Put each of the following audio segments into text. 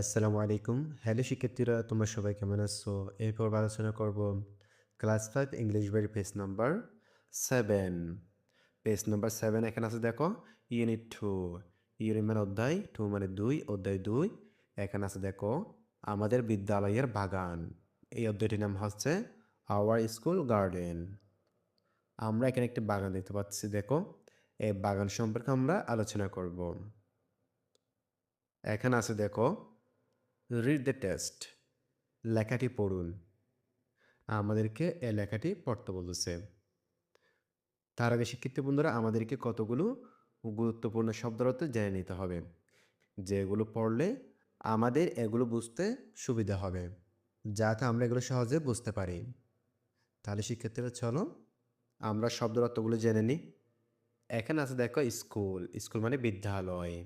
আসসালামু আলাইকুম। হ্যালো শিক্ষার্থীরা, তোমরা সবাই কেমন আছো? এই পর্ব আলোচনা করব ক্লাস ফাইভ ইংলিশ বইয়ের page number seven page number seven এখানে আছে দেখো ইউনিট টু ইউনিট মানে অধ্যায় টু মানে দুই, অধ্যায় দুই। এখানে আছে দেখো, আমাদের বিদ্যালয়ের বাগান। এই অধ্যায়টির নাম হচ্ছে আওয়ার স্কুল গার্ডেন আমরা এখানে একটি বাগান দেখতে পাচ্ছি, দেখো। এই বাগান সম্পর্কে আমরা আলোচনা করব। এখানে আছে দেখো রিড দ্য টেস্ট লেখাটি পড়ুন। আমাদেরকে এই লেখাটি পড়তে বলেছে। তার আগে শিক্ষিত বন্ধুরা, আমাদেরকে কতগুলো গুরুত্বপূর্ণ শব্দের অর্থ জেনে নিতে হবে। যেগুলো পড়লে আমাদের এগুলো বুঝতে সুবিধা হবে, যাতে আমরা এগুলো সহজে বুঝতে পারি। তাহলে শিক্ষার্থীরা, চলো আমরা শব্দের অর্থগুলো জেনে নিই। এখানে আছে, দেখো, স্কুল। স্কুল মানে বিদ্যালয়।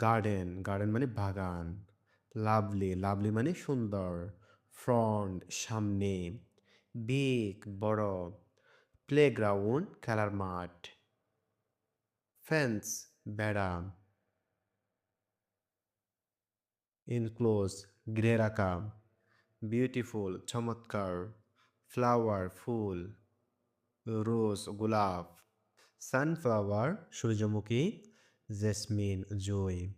গার্ডেন। গার্ডেন মানে বাগান। লাভলি লাভলি মানে সুন্দর। ফ্রন্ট সামনে বিগ বড়। প্লেগ্রাউন্ড খেলার মাঠ। ফেন্স বেড়া। ইনক্লোজ ঘিরে রাখা। বিউটিফুল চমৎকার। ফ্লাওয়ার ফুল। রোজ গোলাপ। সানফ্লাওয়ার সূর্যমুখী। জেসমিন জুই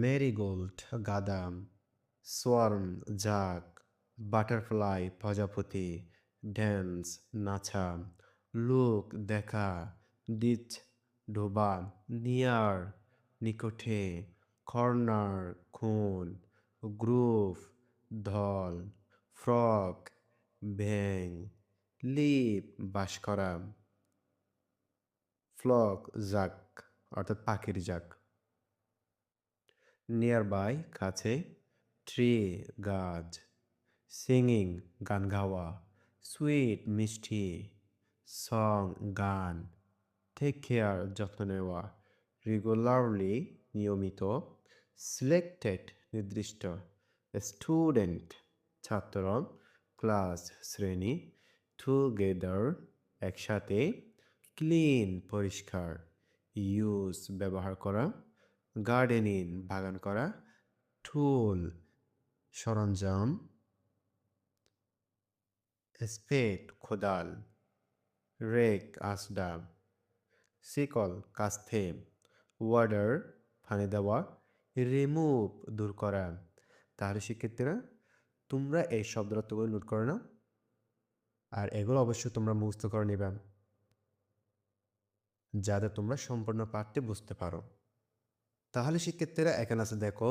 মেরিগোল্ড, গাদা, সোয়ার্ম জাক বাটারফ্লাই, প্রজাপতি, ড্যান্স নাচা লুক, দেখা, ডিচ, ডোবা, নিয়ার, নিকটে, কর্নার, খুন গ্রুপ ধল, ফ্রক, ব্যাং, লিপ বাস করা ফ্লক জাক অর্থাৎ পাখির জাক নিয়ার বাই কাছে ট্রি গাছ সিঙ্গিং গান গাওয়া সুইট মিষ্টি সং গান টেক কেয়ার যত্ন নেওয়া রেগুলারলি নিয়মিত সিলেক্টেড নির্দিষ্ট স্টুডেন্ট ছাত্র ক্লাস শ্রেণি টুগেদার একসাথে ক্লিন পরিষ্কার ইউজ ব্যবহার করা গার্ডেনিং বাগান করা, টুল, সরঞ্জাম স্পেড কোদাল, রেক আসডা সিকল কাস্তে ওয়ার্ডার পানি দেওয়া, রিমুভ দূর করা। তাহলে শিক্ষার্থীরা, তোমরা এই শব্দরত্বগুলো নোট করে নাও আর এগুলো অবশ্যই তোমরা মুখস্থ করে নেবে, যাতে তোমরা সম্পূর্ণ পাঠটি বুঝতে পারো। তাহলে শিক্ষার্থীরা এখানে দেখো,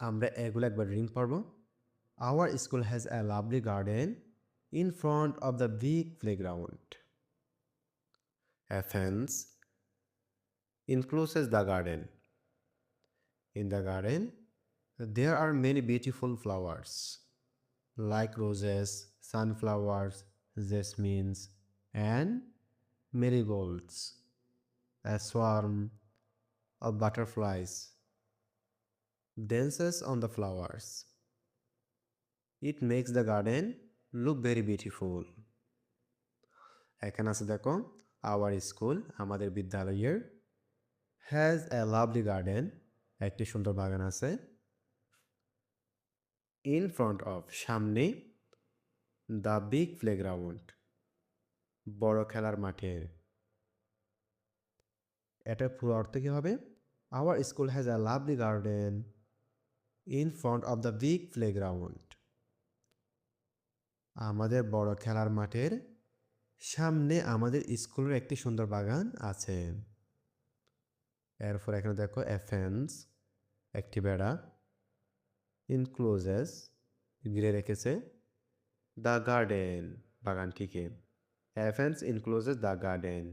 আমরা এগুলো একবার রিং পড়ব। Our school has a lovely garden in front of the big playground a fence encloses the garden in the garden there are many beautiful flowers like roses sunflowers jasmines and marigolds a swarm of butterflies, dances on the flowers. It makes the garden look very beautiful. এখানে আছে দেখো our school আমাদের বিদ্যালয়ের has a lovely garden একটি সুন্দর বাগান আছে in front of সামনে দ্য বিগ প্লেগ্রাউন্ড বড় খেলার মাঠের এটার পুরো অর্থ কী হবে our school has a lovely garden in front of the big playground আমাদের বড় খেলার মাঠের সামনে আমাদের স্কুলের একটি সুন্দর বাগান আছে। এরপর এখানে দেখো এফেন্স একটি বেড়া ইনক্লোজেস ঘিরে রেখেছে the garden বাগানটিকে। A fence encloses the garden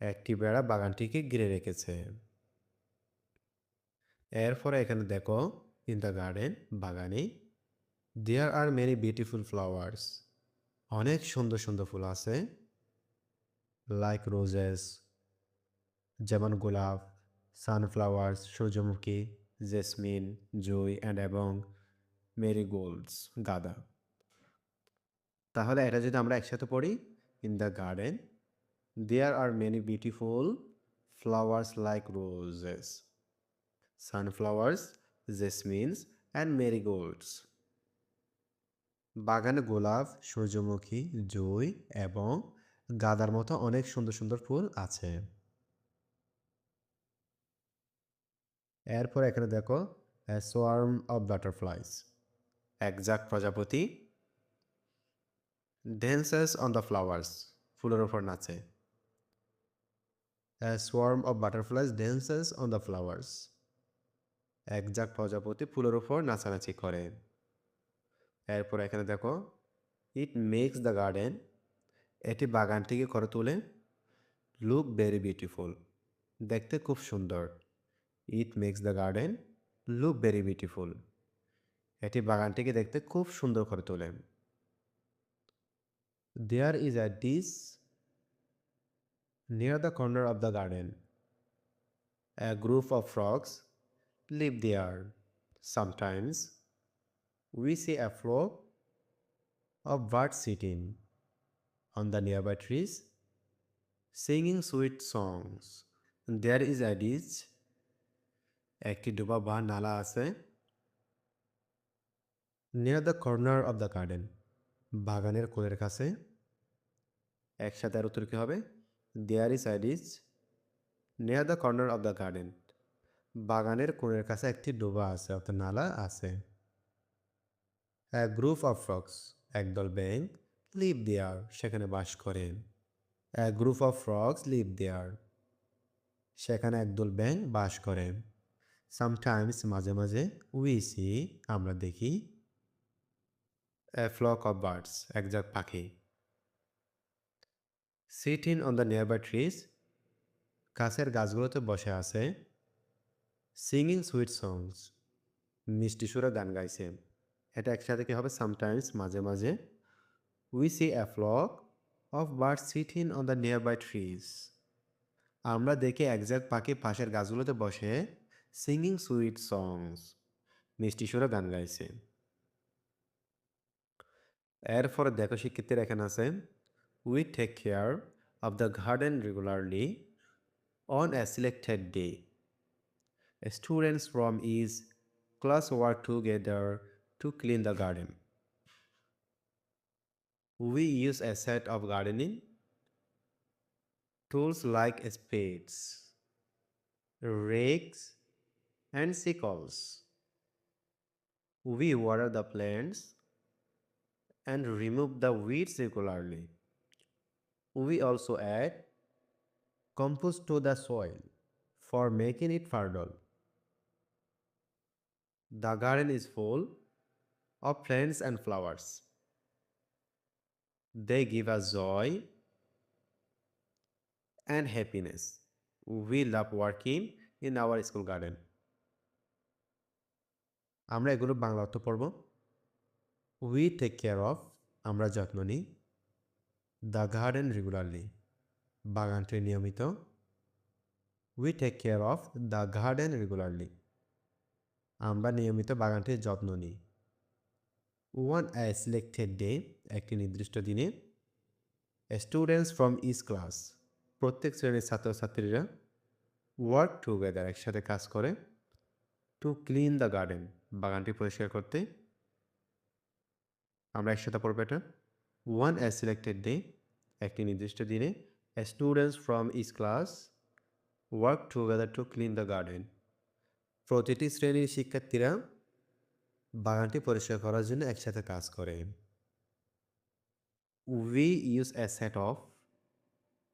একটি বেড়া বাগানটিকে ঘিরে রেখেছে। এরপরে এখানে দেখো ইন দ্য গার্ডেন বাগানে there are many beautiful flowers অনেক সুন্দর সুন্দর ফুল আছে। লাইক রোজেস যেমন গোলাপ সানফ্লাওয়ার্স সূর্যমুখী জেসমিন জুই অ্যান্ড এবং মেরিগোল্ডস গাদা। তাহলে এটা যদি আমরা একসাথে পড়ি in the garden there are many beautiful flowers like roses sunflowers jasmines and marigolds বাগানে গোলাপ, সূর্যমুখী, জুই এবং গাঁদার মতো অনেক সুন্দর সুন্দর ফুল আছে। এরপর এখানে দেখো সোয়ার্ম অফ বাটারফ্লাইস একজাক প্রজাপতি। ড্যান্সেস অন দ্য ফ্লাওয়ার্স ফুলের ওপর নাচে। Swarm of butterflies dances on the flowers একজাক প্রজাপতি ফুলের উপর নাচানাচি করে। এরপর এখানে দেখো ইট মেক্স দ্য গার্ডেন এটি বাগানটিকে করে তোলে। লুক ভেরি বিউটিফুল দেখতে খুব সুন্দর। It makes the garden look very beautiful এটি বাগানটিকে দেখতে খুব সুন্দর করে তোলে। There is a ditch near the corner of the garden A group of frogs live there. Sometimes we see a flock of birds sitting on the nearby trees, singing sweet songs. There is a ditch. একটি ডোবা বা নালা আছে near the corner of the garden বাগানের কোলের কাছে একসাথে আর উত্তর কী হবে there is a ditch near the corner of the garden বাগানের কোণের কাছে একটি ডোবা আছে, অর্থাৎ নালা আছে। গ্রুপ অফ ফ্রক্স একদল ব্যাং লিভ দেয়ার সেখানে বাস করেন। করে group of frogs live there সেখানে একদল ব্যাং বাস করে। সামটাইমস মাঝে মাঝে উই সি আমরা দেখি। এ ফ্লক অফ বার্ডস একজাক পাখি। Sit in on the nearby trees কাছের গাছগুলোতে বসে আছে। সিঙ্গিং সুইট সংস মিষ্টি সুরে গান গাইছে। এটা একসাথে কি হবে? সামটাইমস মাঝে মাঝে। We see a flock of bird sit in on the nearby trees আমরা দেখি একজাক্ট পাখি পাশের গাছগুলোতে বসে সিঙ্গিং সুইট সংস মিষ্টি সুরে গান গাইছে। এরপরে দেখো শিক্ষিতের এখানে আছে। We take care of the garden regularly on a selected day students from each class work together to clean the garden. We use a set of gardening tools like spades, rakes, and sickles. We water the plants and remove the weeds regularly. We also add compost to the soil for making it fertile. The garden is full of plants and flowers. They give us joy and happiness. We love working in our school garden. আমরা এগুলো বাংলা অর্থ পড়ব we take care of আমরা যত্ন নিই the garden regularly বাগানটি নিয়মিত we take care of the garden regularly আমরা নিয়মিত বাগানটির যত্ন নিই। ওয়ান অ্যা সিলেক্টেড ডে একটি নির্দিষ্ট দিনে স্টুডেন্টস ফ্রম ইস ক্লাস প্রত্যেক শ্রেণির ছাত্রছাত্রীরা ওয়ার্ক টুগেদার একসাথে কাজ করে টু ক্লিন দ্য গার্ডেন বাগানটি পরিষ্কার করতে। আমরা একসাথে পড়ব এটা। ওয়ান অ্যা সিলেক্টেড ডে একটি নির্দিষ্ট দিনে students from each class work together to clean the garden প্রতিটি শ্রেণির শিক্ষার্থীরা বাগানটি পরিষ্কার করার জন্য একসাথে কাজ করে। We use a set of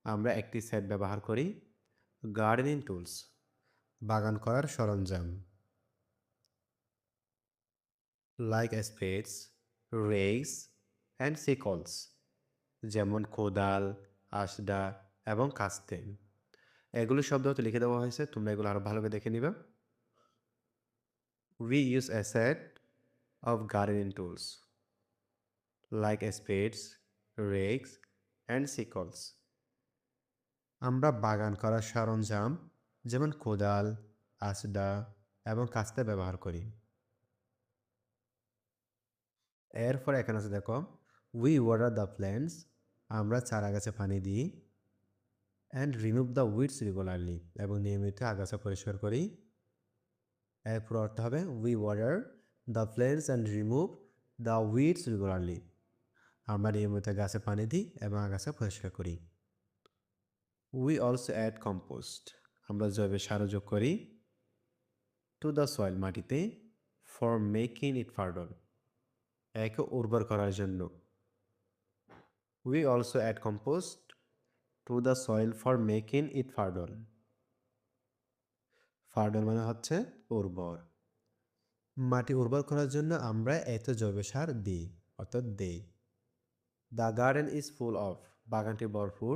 আমরা একটি সেট ব্যবহার করি গার্ডেনিং টুলস বাগান করার সরঞ্জাম। Like spades rakes and sickles যেমন কোদাল আসডা এবং কাস্তে। এগুলো শব্দ লিখে দেওয়া হয়েছে, তোমরা এগুলো আরও ভালো করে দেখে নিবে। We use a set of gardening tools like spades, rakes, and sickles. আমরা বাগান করার সরঞ্জাম যেমন কোদাল আছডা এবং কাস্তে ব্যবহার করি এরপর এখানে আছে দেখো উই ওয়াটার দ্য প্ল্যান্টস আমরা চারা গাছে পানি দিই and remove the weeds regularly এবং নিয়মিত আগাছা পরিষ্কার করি এর পুরো অর্থ হবে we water the plants and remove the weeds regularly আমরা নিয়মিত গাছে পানি দিই এবং আগাছা পরিষ্কার করি। উই অলসো অ্যাড কম্পোস্ট আমরা জৈব সার যোগ করি। টু দ্য সয়েল মাটিতে ফর মেকিং ইট ফার্ডল একে উর্বর করার জন্য। We also add compost to the soil for making it fertile fertile মানে হচ্ছে উর্বর। মাটি উর্বর করার জন্য আমরা এত জৈব সার দিই, অর্থাৎ দেই। The garden is full of বাগানটি ভরপুর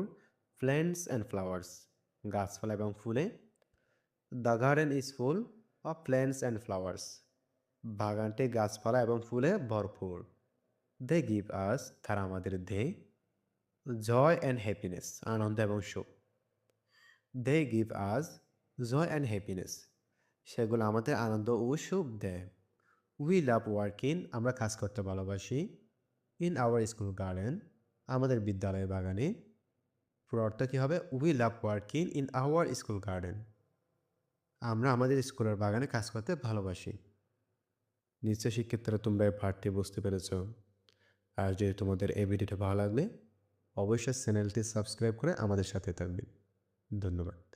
প্ল্যান্টস অ্যান্ড ফ্লাওয়ার্স গাছপালা এবং ফুলে। The garden is full of plants and flowers বাগানটি গাছপালা এবং ফুলে ভরপুর। দে গিভ আস তারা আমাদের দে জয় অ্যান্ড হ্যাপিনেস আনন্দ এবং সুখ। They give us joy and happiness সেগুলো আমাদের আনন্দ ও সুখ দেয়। উই লাভ ওয়ার্কিং আমরা কাজ করতে ভালোবাসি। ইন আওয়ার স্কুল গার্ডেন আমাদের বিদ্যালয়ের বাগানে। পুরো অর্থ কী হবে? We love working in our school garden আমরা আমাদের স্কুলের বাগানে কাজ করতে ভালোবাসি। নিশ্চয় শিক্ষার্থীরা তোমরা এই পাঠটি বুঝতে পেরেছ। আর যদি তোমাদের এই ভিডিওটা ভালো লাগলে, অবশ্যই চ্যানেলটি সাবস্ক্রাইব করে আমাদের সাথে থাকবে। ধন্যবাদ।